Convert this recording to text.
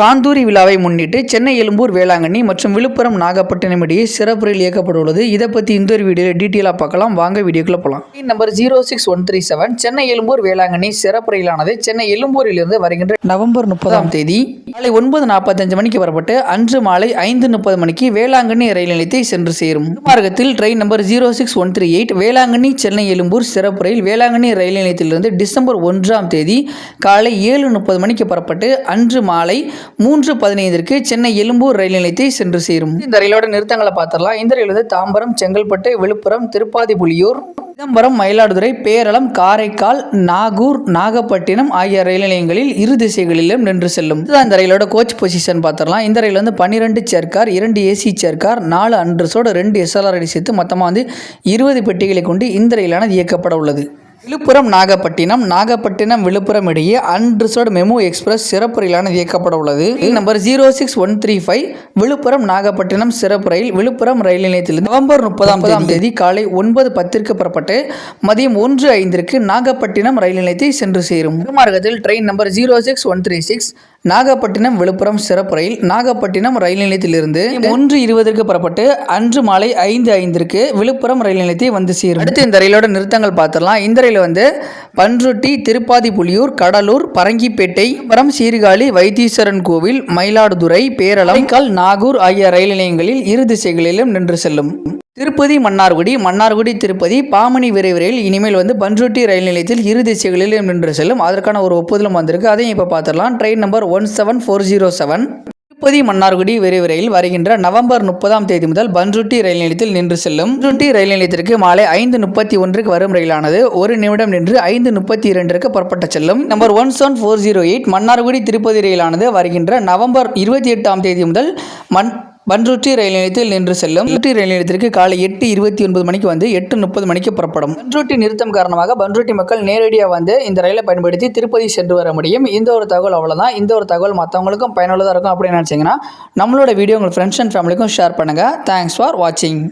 காந்தூரி விழாவை முன்னிட்டு சென்னை எழும்பூர் வேளாங்கண்ணி மற்றும் விழுப்புரம் நாகப்பட்டினம் இடையே சிறப்பு ரயில் இதை பற்றி இந்த ஒரு வீடியோ டீட்டெயிலாக பார்க்கலாம். வாங்க வீடியோக்குள்ள போகலாம் number zero six one three seven Chennai Egmore Velankanni சிறப்பு ரயிலானது சென்னை எழும்பூரிலிருந்து வருகின்ற நவம்பர் முப்பதாம் தேதி மாலை ஒன்பது நாற்பத்தஞ்சு மணிக்கு வரப்பட்டு அன்று மாலை ஐந்து முப்பது மணிக்கு வேளாங்கண்ணி ரயில் நிலையத்தை சென்று சேரும். மார்க்கத்தில் train number zero six one three eight Velankanni Chennai Egmore சிறப்பு ரயில் வேளாங்கண்ணி ரயில் நிலையத்திலிருந்து டிசம்பர் ஒன்றாம் தேதி காலை ஏழு முப்பது மணிக்கு புறப்பட்டு அன்று மாலை மூன்று பதினைந்திற்கு சென்னை எழும்பூர் ரயில் நிலையத்தை சென்று சேரும். இந்த ரயிலோட நிறுத்தங்களை பார்த்துடலாம். இந்த ரயில் வந்து தாம்பரம் செங்கல்பட்டு விழுப்புரம் திருப்பாதிபுலியூர் சிதம்பரம் மயிலாடுதுறை பேரளம் காரைக்கால் நாகூர் நாகப்பட்டினம் ஆகிய ரயில் நிலையங்களில் இரு திசைகளிலும் நின்று செல்லும். இதுதான் இந்த ரயிலோட கோச் பொசிஷன் பார்த்துடலாம். இந்த ரயில் வந்து பன்னிரெண்டு சேர்க்கார் இரண்டு ஏசி சேர்க்கார் நாலு அண்ட்ரஸோட ரெண்டு எஸ்எல்ஆர் அடி சேர்த்து மொத்தமாக வந்து இருபது பெட்டிகளை கொண்டு இந்த ரயிலானது இயக்கப்பட உள்ளது. விழுப்புரம் நாகப்பட்டினம் நாகப்பட்டினம் விழுப்புரம் இடையே அன்ரிசர்வ்டு மெமு எக்ஸ்பிரஸ் சிறப்பு ரயிலானது இயக்கப்பட உள்ளது. Number zero six one three five Villupuram Nagapattinam சிறப்பு ரயில் விழுப்புரம் ரயில் நிலையத்தில் நவம்பர் முப்பதாம் தேதி காலை ஒன்பது பத்திற்கு புறப்பட்டு மதியம் ஒன்று ஐந்திற்கு நாகப்பட்டினம் ரயில் நிலையத்தை சென்று சேரும். மார்க்கத்தில் train number zero six one three six Nagapattinam Villupuram சிறப்பு ரயில் நாகப்பட்டினம் ரயில் நிலையத்திலிருந்து ஒன்று இருபதற்கு புறப்பட்டு அன்று மாலை ஐந்து ஐந்திற்கு விழுப்புரம் ரயில் நிலையத்தை வந்து சேரும். அடுத்து இந்த ரயிலோட நிறுத்தங்கள் பார்த்துடலாம். இந்த ரயில் வந்து பன்ருட்டி திருப்பாதிப்புலியூர் கடலூர் பரங்கிப்பேட்டை வரம் சீர்காழி வைத்தீஸ்வரன் கோவில் மயிலாடுதுறை பேரளம் நாகூர் ஆகிய ரயில் நிலையங்களில் இரு திசைகளிலும் நின்று செல்லும். திருப்பதி மன்னார்குடி மன்னார்குடி திருப்பதி பாமணி விரைவரில் இனிமேல் வந்து பன்ருட்டி ரயில் நிலையத்தில் இரு திசைகளிலும் நின்று செல்லும். அதற்கான ஒரு ஒப்புதலும் வந்திருக்கு. அதையும் இப்போ பார்த்துடலாம். Train number one seven four zero seven. Tirupati Mannargudi விரைவு ரயில் வருகின்ற நவம்பர் முப்பதாம் தேதி முதல் பன்ருட்டி ரயில் நிலையத்தில் நின்று செல்லும். பன்ருட்டி ரயில் நிலையத்திற்கு மாலை ஐந்து முப்பத்தி ஒன்றுக்கு வரும் ரயிலானது ஒரு நிமிடம் நின்று ஐந்து முப்பத்தி இரண்டிற்கு புறப்பட்டு செல்லும். Number one seven four zero eight Mannargudi Tirupati ரயிலானது வருகின்ற நவம்பர் இருபத்தி எட்டாம் தேதி முதல் மண் பன்ருட்டி ரயில் நிலையத்தில் நின்று செல்லும். பன்ருட்டி ரயில் நிலையத்திற்கு காலை எட்டு இருபத்தி ஒன்பது மணிக்கு வந்து எட்டு முப்பது மணிக்கு புறப்படும். பன்ருட்டி நிறுத்தம் காரணமாக பன்ருட்டி மக்கள் நேரடியாக வந்து இந்த ரயிலை பயன்படுத்தி திருப்பதி சென்று வர முடியும். இந்த ஒரு தகவல் அவ்வளோதான் இந்த ஒரு தகவல் மற்றவங்களுக்கும் பயனுள்ளதாக இருக்கும் அப்படின்னு நினச்சிங்கன்னா நம்மளோட வீடியோ உங்கள் ஃப்ரெண்ட்ஸ் அண்ட் ஃபேமிலிக்கும் ஷேர் பண்ணுங்கள் தேங்க்ஸ் ஃபார் வாட்சிங்